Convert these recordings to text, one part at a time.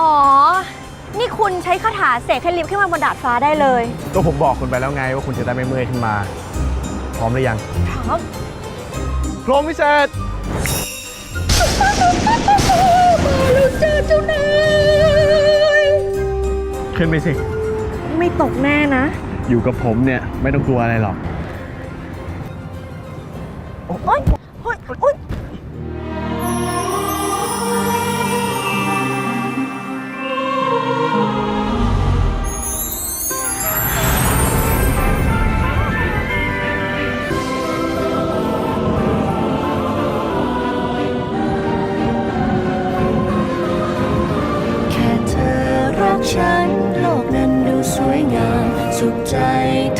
อ๋อ นี่คุณใช้คาถาเสกให้ลิฟต์ขึ้นมาบนดาดฟ้าได้เลยก็ผมบอกคุณไปแล้วไงว่าคุณจะได้ไม่เมื่อยขึ้นมา พร้อมหรือยังพร้อมพรหมวิเศษเราเจอเจ้านายขึ้นไปสิ ไม่ตกแน่นะ อยู่กับผมเนี่ย ไม่ต้องกลัวอะไรหรอก โอ๊ย ใจ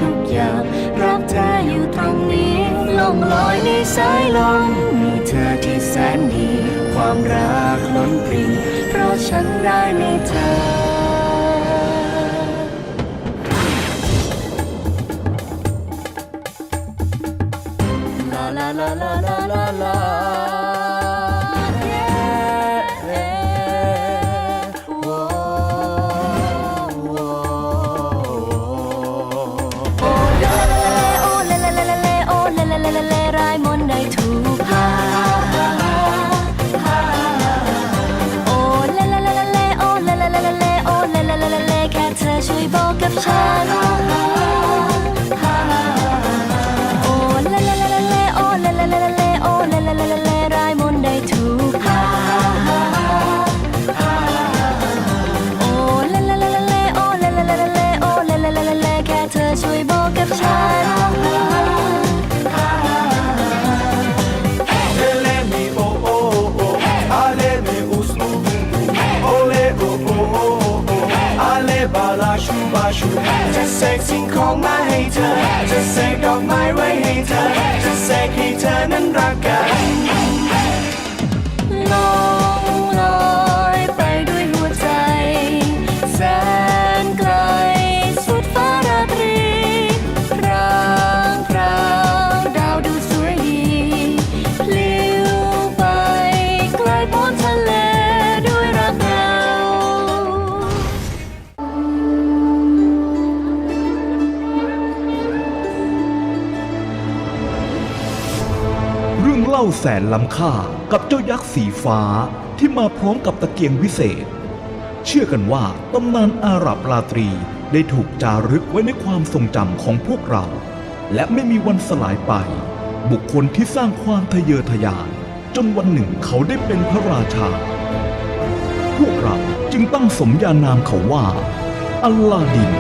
ทุกอย่างรักเธออยู่ตรงนี้ล่องลอยในสายลมมีเธอที่แสนดี ความรักล้นปรีเพราะฉันได้มีเธอลาลาลา shu. จะเสกสิ่งของมาให้เธอ จะเสกดอกไม้ไว้ให้เธอ จะเสกให้เธอนั้นรักกัน แสนล้ำค่ากับเจ้ายักษ์สีฟ้าที่มาพร้อมกับตะเกียงวิเศษ เชื่อกันว่าตำนานอาหรับราตรีได้ถูกจารึกไว้ในความทรงจำของพวกเรา และไม่มีวันสลายไป บุคคลที่สร้างความทะเยอทะยาน จนวันหนึ่งเขาได้เป็นพระราชา พวกเราจึงตั้งสมญานามเขาว่า อัลลาดิน